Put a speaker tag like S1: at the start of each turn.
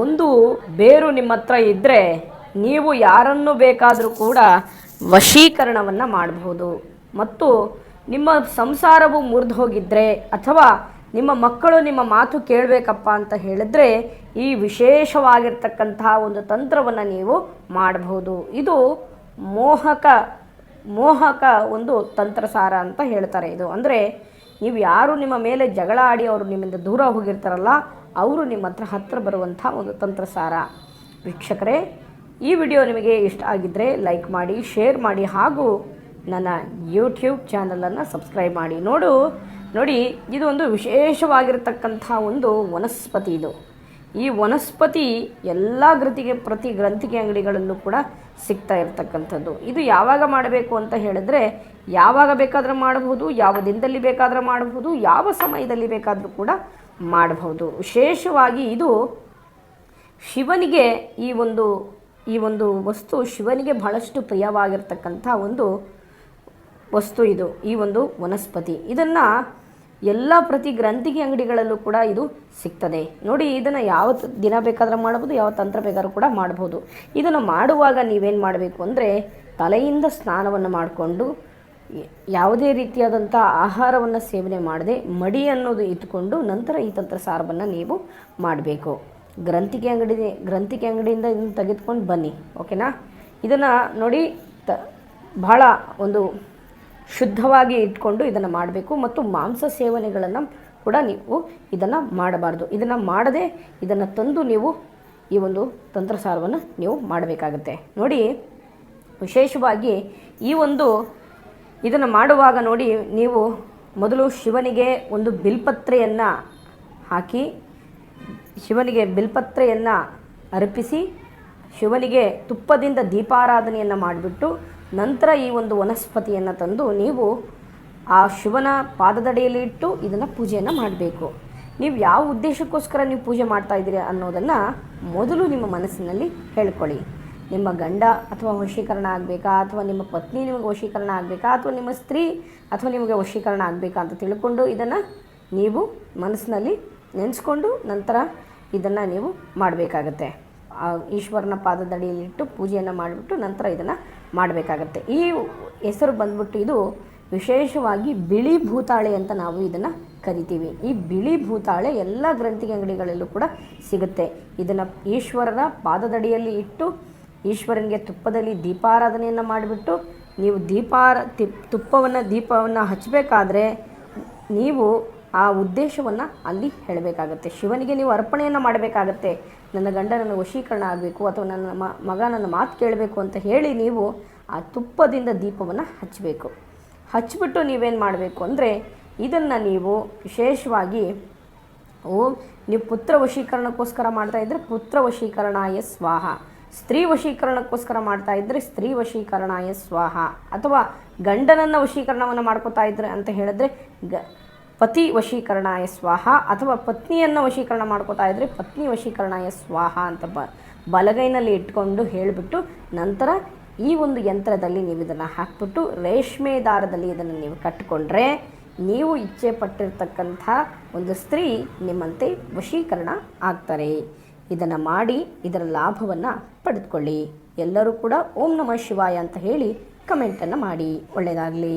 S1: ಒಂದು ಬೇರು ನಿಮ್ಮ ಹತ್ರ ಇದ್ದರೆ ನೀವು ಯಾರನ್ನು ಬೇಕಾದರೂ ಕೂಡ ವಶೀಕರಣವನ್ನು ಮಾಡಬಹುದು. ಮತ್ತು ನಿಮ್ಮ ಸಂಸಾರವು ಮುರಿದು ಹೋಗಿದ್ರೆ ಅಥವಾ ನಿಮ್ಮ ಮಕ್ಕಳು ನಿಮ್ಮ ಮಾತು ಕೇಳಬೇಕಪ್ಪ ಅಂತ ಹೇಳಿದ್ರೆ ಈ ವಿಶೇಷವಾಗಿರ್ತಕ್ಕಂತಹ ಒಂದು ತಂತ್ರವನ್ನು ನೀವು ಮಾಡಬಹುದು. ಇದು ಮೋಹಕ ಮೋಹಕ ಒಂದು ತಂತ್ರಸಾರ ಅಂತ ಹೇಳ್ತಾರೆ ಇದು. ಅಂದರೆ ನೀವು ಯಾರು ನಿಮ್ಮ ಮೇಲೆ ಜಗಳ ಆಡಿ ಅವರು ನಿಮ್ಮಿಂದ ದೂರ ಹೋಗಿರ್ತಾರಲ್ಲ, ಅವರು ನಿಮ್ಮ ಹತ್ರ ಹತ್ತಿರ ಬರುವಂಥ ಒಂದು ತಂತ್ರಸಾರ. ವೀಕ್ಷಕರೇ, ಈ ವಿಡಿಯೋ ನಿಮಗೆ ಇಷ್ಟ ಆಗಿದ್ದರೆ ಲೈಕ್ ಮಾಡಿ, ಶೇರ್ ಮಾಡಿ ಹಾಗೂ ನನ್ನ ಯೂಟ್ಯೂಬ್ ಚಾನಲನ್ನು ಸಬ್ಸ್ಕ್ರೈಬ್ ಮಾಡಿ. ನೋಡು, ನೋಡಿ, ಇದು ಒಂದು ವಿಶೇಷವಾಗಿರತಕ್ಕಂಥ ಒಂದು ವನಸ್ಪತಿ ಇದು. ಈ ವನಸ್ಪತಿ ಎಲ್ಲ ಗ್ರಂಥಿಗೆ ಪ್ರತಿ ಗ್ರಂಥಿಗೆ ಅಂಗಡಿಗಳಲ್ಲೂ ಕೂಡ ಸಿಗ್ತಾ ಇರತಕ್ಕಂಥದ್ದು. ಇದು ಯಾವಾಗ ಮಾಡಬೇಕು ಅಂತ ಹೇಳಿದ್ರೆ ಯಾವಾಗ ಬೇಕಾದರೂ ಮಾಡಬಹುದು, ಯಾವ ದಿನದಲ್ಲಿ ಬೇಕಾದರೂ ಮಾಡಬಹುದು, ಯಾವ ಸಮಯದಲ್ಲಿ ಬೇಕಾದರೂ ಕೂಡ ಮಾಡಬಹುದು. ವಿಶೇಷವಾಗಿ ಇದು ಶಿವನಿಗೆ ಈ ಒಂದು ಈ ಒಂದು ವಸ್ತು ಶಿವನಿಗೆ ಬಹಳಷ್ಟು ಪ್ರಿಯವಾಗಿರ್ತಕ್ಕಂಥ ಒಂದು ವಸ್ತು ಇದು, ಈ ಒಂದು ವನಸ್ಪತಿ. ಇದನ್ನು ಎಲ್ಲ ಪ್ರತಿ ಗ್ರಂಥಿಗೆ ಅಂಗಡಿಗಳಲ್ಲೂ ಕೂಡ ಇದು ಸಿಗ್ತದೆ. ನೋಡಿ, ಇದನ್ನು ಯಾವ ದಿನ ಬೇಕಾದರೂ ಮಾಡ್ಬೋದು ಯಾವ ತಂತ್ರ ಬೇಕಾದ್ರೂ ಕೂಡ ಮಾಡ್ಬೋದು. ಇದನ್ನು ಮಾಡುವಾಗ ನೀವೇನು ಮಾಡಬೇಕು ಅಂದರೆ, ತಲೆಯಿಂದ ಸ್ನಾನವನ್ನು ಮಾಡಿಕೊಂಡು ಯಾವುದೇ ರೀತಿಯಾದಂಥ ಆಹಾರವನ್ನು ಸೇವನೆ ಮಾಡದೆ, ಮಡಿ ಅನ್ನೋದು ಇಟ್ಕೊಂಡು ನಂತರ ಈ ತಂತ್ರ ಸಾರವನ್ನು ನೀವು ಮಾಡಬೇಕು. ಗ್ರಂಥಿಕೆ ಅಂಗಡಿ ಗ್ರಂಥಿಕೆ ಅಂಗಡಿಯಿಂದ ಇದನ್ನು ತೆಗೆದುಕೊಂಡು ಬನ್ನಿ, ಓಕೆನಾ? ಇದನ್ನು ನೋಡಿ, ತ, ಬಹಳ ಒಂದು ಶುದ್ಧವಾಗಿ ಇಟ್ಕೊಂಡು ಇದನ್ನು ಮಾಡಬೇಕು ಮತ್ತು ಮಾಂಸ ಸೇವನೆಗಳನ್ನು ಕೂಡ ನೀವು ಇದನ್ನು ಮಾಡಬಾರ್ದು. ಇದನ್ನು ಮಾಡದೆ ಇದನ್ನು ತಂದು ನೀವು ಈ ಒಂದು ತಂತ್ರಸಾರವನ್ನು ನೀವು ಮಾಡಬೇಕಾಗತ್ತೆ. ನೋಡಿ, ವಿಶೇಷವಾಗಿ ಈ ಒಂದು ಇದನ್ನು ಮಾಡುವಾಗ ನೋಡಿ ನೀವು ಮೊದಲು ಶಿವನಿಗೆ ಒಂದು ಬಿಲ್ಪತ್ರೆಯನ್ನು ಹಾಕಿ, ಶಿವನಿಗೆ ಬಿಲ್ಪತ್ರೆಯನ್ನು ಅರ್ಪಿಸಿ, ಶಿವನಿಗೆ ತುಪ್ಪದಿಂದ ದೀಪಾರಾಧನೆಯನ್ನು ಮಾಡಿಬಿಟ್ಟು ನಂತರ ಈ ಒಂದು ವನಸ್ಪತಿಯನ್ನು ತಂದು ನೀವು ಆ ಶಿವನ ಪಾದದಡಿಯಲ್ಲಿ ಇಟ್ಟು ಇದನ್ನು ಪೂಜೆಯನ್ನು ಮಾಡಬೇಕು. ನೀವು ಯಾವ ಉದ್ದೇಶಕ್ಕೋಸ್ಕರ ನೀವು ಪೂಜೆ ಮಾಡ್ತಾ ಇದ್ದೀರಿ ಅನ್ನೋದನ್ನು ಮೊದಲು ನಿಮ್ಮ ಮನಸ್ಸಿನಲ್ಲಿ ಹೇಳ್ಕೊಳ್ಳಿ. ನಿಮ್ಮ ಗಂಡ ಅಥವಾ ವಶೀಕರಣ ಆಗಬೇಕಾ? ಅಥವಾ ನಿಮ್ಮ ಪತ್ನಿ ನಿಮಗೆ ವಶೀಕರಣ ಆಗಬೇಕಾ? ಅಥವಾ ನಿಮ್ಮ ಸ್ತ್ರೀ ಅಥವಾ ನಿಮಗೆ ವಶೀಕರಣ ಆಗಬೇಕಾ ಅಂತ ತಿಳ್ಕೊಂಡು ಇದನ್ನು ನೀವು ಮನಸ್ಸಿನಲ್ಲಿ ನೆನೆಸ್ಕೊಂಡು ನಂತರ ಇದನ್ನು ನೀವು ಮಾಡಬೇಕಾಗತ್ತೆ. ಈಶ್ವರನ ಪಾದದಡಿಯಲ್ಲಿಟ್ಟು ಪೂಜೆಯನ್ನು ಮಾಡಿಬಿಟ್ಟು ನಂತರ ಇದನ್ನು ಮಾಡಬೇಕಾಗತ್ತೆ. ಈ ಹೆಸರು ಬಂದ್ಬಿಟ್ಟು ಇದು ವಿಶೇಷವಾಗಿ ಬಿಳಿ ಭೂತಾಳೆ ಅಂತ ನಾವು ಇದನ್ನು ಕರಿತೀವಿ. ಈ ಬಿಳಿ ಭೂತಾಳೆ ಎಲ್ಲ ಗ್ರಂಥಿಗೆ ಅಂಗಡಿಗಳಲ್ಲೂ ಕೂಡ ಸಿಗುತ್ತೆ. ಇದನ್ನು ಈಶ್ವರನ ಪಾದದಡಿಯಲ್ಲಿ ಇಟ್ಟು ಈಶ್ವರನಿಗೆ ತುಪ್ಪದಲ್ಲಿ ದೀಪಾರಾಧನೆಯನ್ನು ಮಾಡಿಬಿಟ್ಟು ನೀವು ದೀಪಾರ ತಿ- ತುಪ್ಪವನ್ನು ದೀಪವನ್ನು ಹಚ್ಚಬೇಕಾದ್ರೆ ನೀವು ಆ ಉದ್ದೇಶವನ್ನು ಅಲ್ಲಿ ಹೇಳಬೇಕಾಗತ್ತೆ. ಶಿವನಿಗೆ ನೀವು ಅರ್ಪಣೆಯನ್ನು ಮಾಡಬೇಕಾಗತ್ತೆ. ನನ್ನ ಗಂಡ ನನ್ನ ವಶೀಕರಣ ಆಗಬೇಕು ಅಥವಾ ನನ್ನ ಮಗ ನನ್ನ ಮಾತು ಕೇಳಬೇಕು ಅಂತ ಹೇಳಿ ನೀವು ಆ ತುಪ್ಪದಿಂದ ದೀಪವನ್ನು ಹಚ್ಚಬೇಕು ಹಚ್ಚಿಬಿಟ್ಟು ನೀವೇನು ಮಾಡಬೇಕು ಅಂದರೆ ಇದನ್ನು ನೀವು ವಿಶೇಷವಾಗಿ ಓ, ನೀವು ಪುತ್ರ ವಶೀಕರಣಕ್ಕೋಸ್ಕರ ಮಾಡ್ತಾ ಇದ್ದರೆ ಪುತ್ರ ವಶೀಕರಣಾಯ ಸ್ವಾಹ. ಸ್ತ್ರೀ ವಶೀಕರಣಕ್ಕೋಸ್ಕರ ಮಾಡ್ತಾ ಇದ್ದರೆ ಸ್ತ್ರೀ ವಶೀಕರಣಾಯ ಸ್ವಾಹ. ಅಥವಾ ಗಂಡನನ್ನು ವಶೀಕರಣವನ್ನು ಮಾಡ್ಕೋತಾ ಇದ್ರೆ ಅಂತ ಹೇಳಿದ್ರೆ ಗ ಪತಿ ವಶೀಕರಣಾಯ ಸ್ವಾಹ ಅಥವಾ ಪತ್ನಿಯನ್ನು ವಶೀಕರಣ ಮಾಡ್ಕೋತಾ ಇದ್ದರೆ ಪತ್ನಿ ವಶೀಕರಣಾಯ ಸ್ವಾಹ ಅಂತ ಬ, ಬಲಗೈನಲ್ಲಿ ಇಟ್ಕೊಂಡು ಹೇಳಿಬಿಟ್ಟು ನಂತರ ಈ ಒಂದು ಯಂತ್ರದಲ್ಲಿ ನೀವು ಇದನ್ನು ಹಾಕ್ಬಿಟ್ಟು ರೇಷ್ಮೆ ದಾರದಲ್ಲಿ ಇದನ್ನು ನೀವು ಕಟ್ಟಿಕೊಂಡ್ರೆ ನೀವು ಇಚ್ಛೆ ಪಟ್ಟಿರ್ತಕ್ಕಂಥ ಒಂದು ಸ್ತ್ರೀ ನಿಮ್ಮಂತೆ ವಶೀಕರಣ ಆಗ್ತಾರೆ. ಇದನ್ನು ಮಾಡಿ ಇದರ ಲಾಭವನ್ನು ಪಡೆದುಕೊಳ್ಳಿ. ಎಲ್ಲರೂ ಕೂಡ ಓಂ ನಮಃ ಶಿವಾಯ ಅಂತ ಹೇಳಿ ಕಮೆಂಟನ್ನು ಮಾಡಿ. ಒಳ್ಳೆಯದಾಗಲಿ